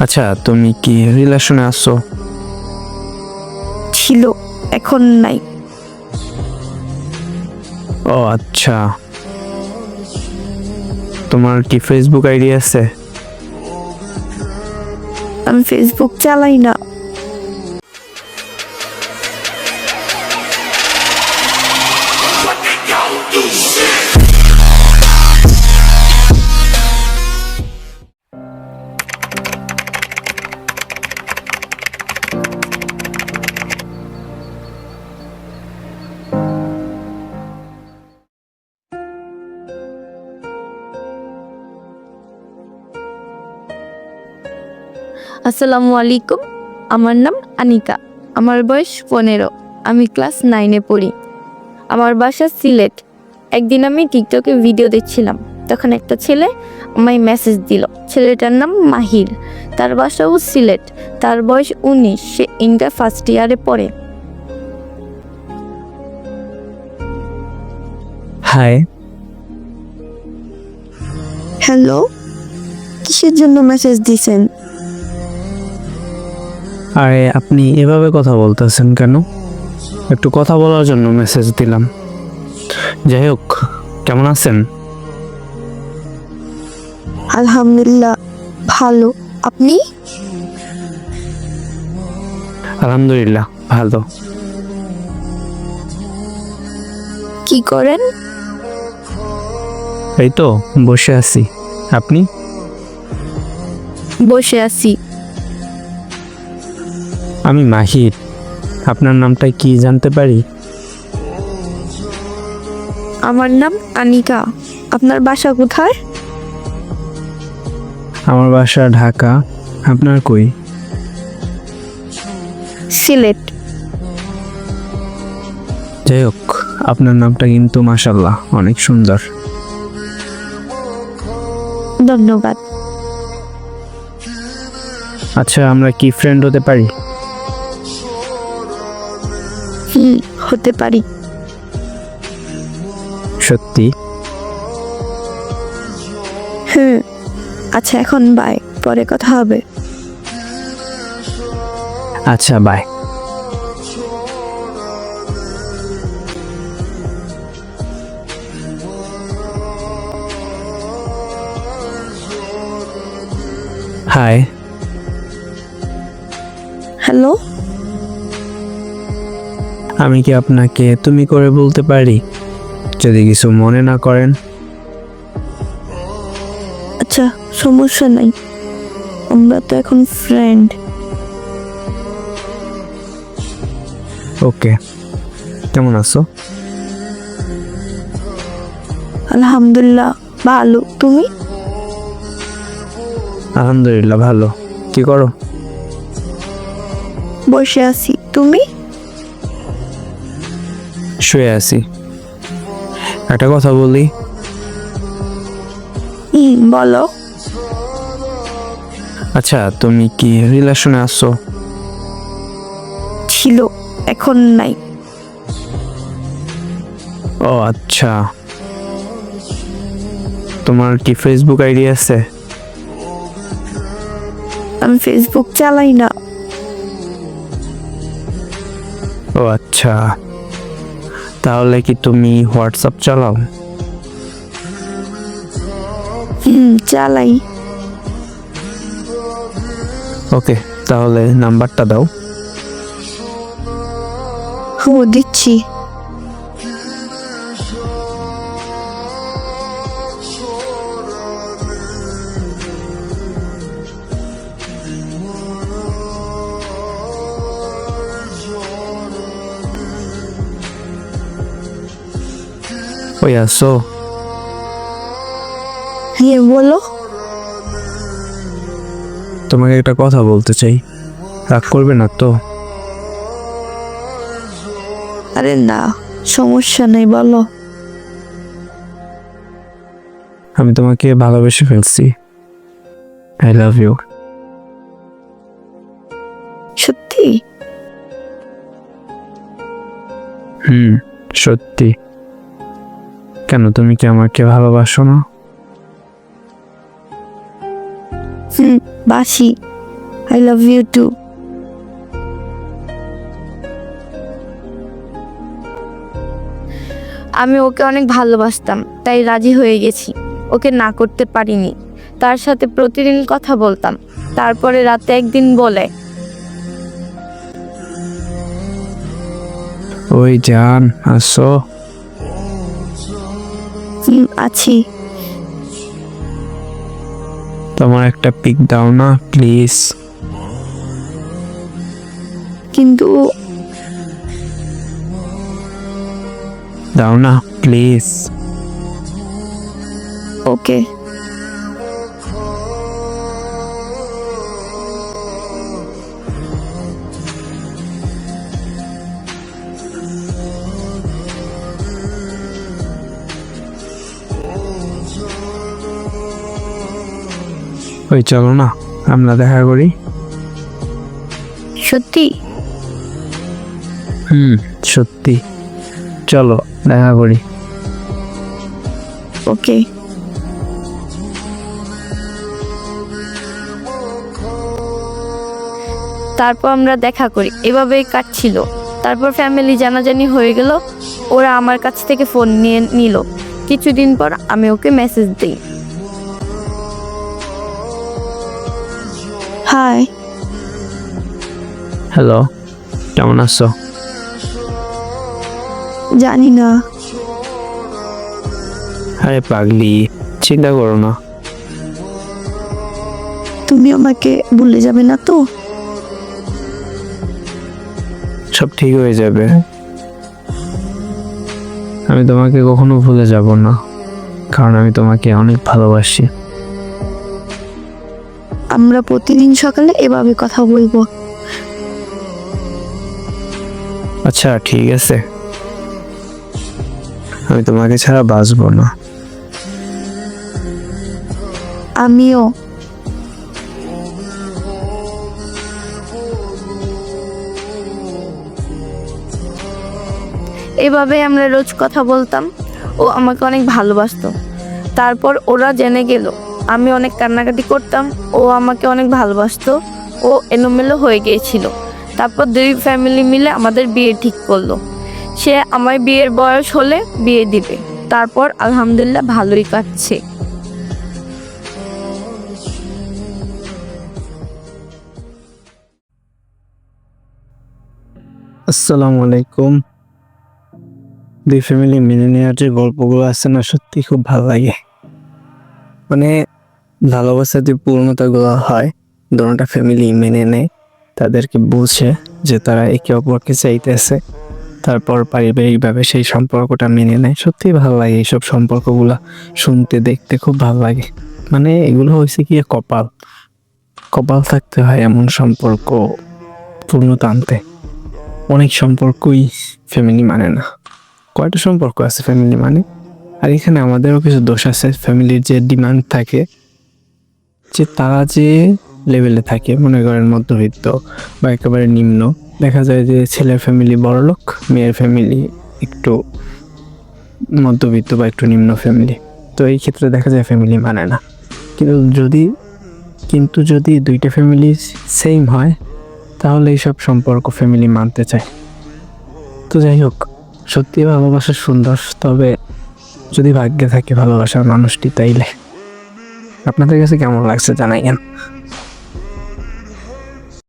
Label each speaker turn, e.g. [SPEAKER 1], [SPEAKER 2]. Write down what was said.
[SPEAKER 1] আচ্ছা তুমি কি রিলেশনে আছো?
[SPEAKER 2] ছিল এখন নাই।
[SPEAKER 1] ও আচ্ছা। তোমার কি ফেসবুক আইডি আছে?
[SPEAKER 2] আমি ফেসবুক চালাই না। আসসালামু আলাইকুম। আমার নাম আনিকা। আমার বয়স পনেরো। আমি ক্লাস নাইনে পড়ি। আমার বাসা সিলেট। একদিন আমি টিকটকে ভিডিও দেখছিলাম। তখন একটা ছেলে আমায় মেসেজ দিল। ছেলেটার নাম মাহির। তার বাসাও সিলেট। তার বয়স উনিশ। সে ইন্টার ফার্স্ট ইয়ারে পড়ে।
[SPEAKER 1] হাই।
[SPEAKER 2] হ্যালো? কিসের জন্য মেসেজ দিছেন?
[SPEAKER 1] আরে আপনি এভাবে কথা বলতেছেন কেন? একটু কথা বলার জন্য মেসেজ দিলাম। যাই হোক কেমন আছেন?
[SPEAKER 2] আলহামদুলিল্লাহ ভালো। আপনি?
[SPEAKER 1] আলহামদুলিল্লাহ ভালো।
[SPEAKER 2] কি করেন?
[SPEAKER 1] এই তো বসে আছি। আপনি?
[SPEAKER 2] বসে আছি।
[SPEAKER 1] আমি মাহির। আপনার নামটা কি জানতে পারি?
[SPEAKER 2] আমার নাম আনিকা। আপনার বাসা কোথায়?
[SPEAKER 1] আমার বাসা ঢাকা। আপনার কই?
[SPEAKER 2] সিলেট।
[SPEAKER 1] যাই হোক আপনার নামটা কিন্তু মাসাল্লাহ অনেক সুন্দর।
[SPEAKER 2] ধন্যবাদ।
[SPEAKER 1] আচ্ছা আমরা কি ফ্রেন্ড হতে পারি?
[SPEAKER 2] হুম হতে পারি?
[SPEAKER 1] সত্যি?
[SPEAKER 2] হুম আচ্ছা এখন বাই পরে কথা হবে।
[SPEAKER 1] আচ্ছা বাই হাই
[SPEAKER 2] হ্যালো
[SPEAKER 1] আমি কি আপনাকে তুমি করে বলতে পারি? যদি কিছু মনে না করেন।
[SPEAKER 2] আচ্ছা সমস্যা নাই। আমরা তো এখন ফ্রেন্ড
[SPEAKER 1] ওকে। কেমন আছো?
[SPEAKER 2] আলহামদুলিল্লাহ ভালো। তুমি?
[SPEAKER 1] আলহামদুলিল্লাহ ভালো। কি করো?
[SPEAKER 2] বসে আছি।
[SPEAKER 1] শুয়ে আছি। একটা কথা বলি।
[SPEAKER 2] বলো।
[SPEAKER 1] আচ্ছা তুমি কি রিলেশনে আছো?
[SPEAKER 2] ছিল এখন নাই।
[SPEAKER 1] ও আচ্ছা। তোমার কি ফেসবুক আইডি আছে?
[SPEAKER 2] আমি ফেসবুক চালাই না।
[SPEAKER 1] ও আচ্ছা। তাহলে কি তুমি হোয়াটসঅ্যাপ চালাও?
[SPEAKER 2] হুম চালাই।
[SPEAKER 1] ওকে তাহলে নাম্বারটা দাও।
[SPEAKER 2] ও দিচ্ছি।
[SPEAKER 1] ওই আসো
[SPEAKER 2] হ্যাঁ বলো।
[SPEAKER 1] তোমাকে একটা কথা বলতে চাই। রাগ করবে না তো?
[SPEAKER 2] আরে না সমস্যা নেই বলো।
[SPEAKER 1] আমি তোমাকে ভালোবেসে ফেলছি। আই লাভ ইউ
[SPEAKER 2] সত্যি?
[SPEAKER 1] হুম সত্যি। কেন তুমি কি আমাকে ভালোবাসো না?
[SPEAKER 2] হুম বাসি। আই লাভ ইউ টু আমি ওকে অনেক ভালোবাসতাম তাই রাজি হয়ে গেছি। ওকে না করতে পারিনি। তার সাথে প্রতিদিন কথা বলতাম। তারপরে রাতে একদিন বলে
[SPEAKER 1] ওই জান আসো।
[SPEAKER 2] "হুম, আছি।
[SPEAKER 1] তোমার একটা পিক দাও না প্লিজ
[SPEAKER 2] কিন্তু
[SPEAKER 1] দাও না প্লিজ
[SPEAKER 2] ওকে।
[SPEAKER 1] ওই চলো না আমরা দেখা করি।
[SPEAKER 2] সত্যি?
[SPEAKER 1] হুম সত্যি। চলো দেখা করি।
[SPEAKER 2] ওকে। তারপর আমরা দেখা করি এভাবেই কাটছিল। তারপর ফ্যামিলি জানাজানি হয়ে গেল ওরা আমার কাছ থেকে ফোন নিয়ে নিল। কিছুদিন পর আমি ওকে মেসেজ দিই। হাই
[SPEAKER 1] হ্যালো কেমন আছো?
[SPEAKER 2] জানি না
[SPEAKER 1] আরে পাগলি চিন্তা করো না।
[SPEAKER 2] তুমি আমাকে ভুলে যাবে না তো?
[SPEAKER 1] সব ঠিক হয়ে যাবে। আমি তোমাকে কখনো ভুলে যাব না কারণ আমি তোমাকে অনেক ভালোবাসি।
[SPEAKER 2] আমরা প্রতিদিন সকালে এভাবে কথা বলব।
[SPEAKER 1] আচ্ছা ঠিক আছে। আমি তোমাকে ছাড়া বাঁচবো না।
[SPEAKER 2] আমিও। এভাবে আমরা রোজ কথা বলতাম। ও আমাকে অনেক ভালোবাসতো। তারপর ওরা জেনে গেল। আমি অনেক কান্নাকাটি করতাম, ও আমাকে অনেক ভালোবাসতো, ও এলোমেলো হয়ে গিয়েছিল। তারপর দুই ফ্যামিলি মিলে আমাদের বিয়ে ঠিক করল। সে আমার বিয়ের বয়স হলে বিয়ে দিবে। তারপর আলহামদুলিল্লাহ ভালোই কাটছে।
[SPEAKER 1] আসসালামু আলাইকুম। দুই ফ্যামিলি মিলে নেওয়ার যে গল্পগুলো আছে না, সত্যি খুব ভালো লাগে। মানে ভালোবাসার যে পূর্ণতাগুলো হয় দোনোটা ফ্যামিলি মেনে নেয়, তাদেরকে বুঝে যে তারা একে অপরকে চাইতেছে, তারপর পারিবারিকভাবে সেই সম্পর্কটা মেনে নেয়। সত্যি ভালো লাগে এইসব সম্পর্কগুলো শুনতে, দেখতে খুব ভালো লাগে। মানে এগুলো হয়েছে কি কপাল। কপাল থাকতে হয় এমন সম্পর্ক পূর্ণতা আনতে। অনেক সম্পর্কই ফ্যামিলি মানে না। কয়টা সম্পর্ক আছে ফ্যামিলি মানে? আর এখানে আমাদেরও কিছু দোষ আছে ফ্যামিলির যে ডিমান্ড থাকে যে তারা যে লেভেলে থাকে, মনে করেন মধ্যবিত্ত বা একেবারে নিম্ন, দেখা যায় যে ছেলের ফ্যামিলি বড় লোক, মেয়ের ফ্যামিলি একটু মধ্যবিত্ত বা একটু নিম্ন ফ্যামিলি তো এই ক্ষেত্রে দেখা যায় ফ্যামিলি মানে না। কিন্তু যদি কিন্তু যদি দুইটা ফ্যামিলি সেম হয়, তাহলে এইসব সম্পর্ক ফ্যামিলি মানতে চায়। তো যাই হোক, সত্যি ভালোবাসা সুন্দর, তবে যদি ভাগ্যে থাকে ভালোবাসার মানুষটি তাইলে। আপনাদের কাছে কেমন লাগছে জানাইয়েন।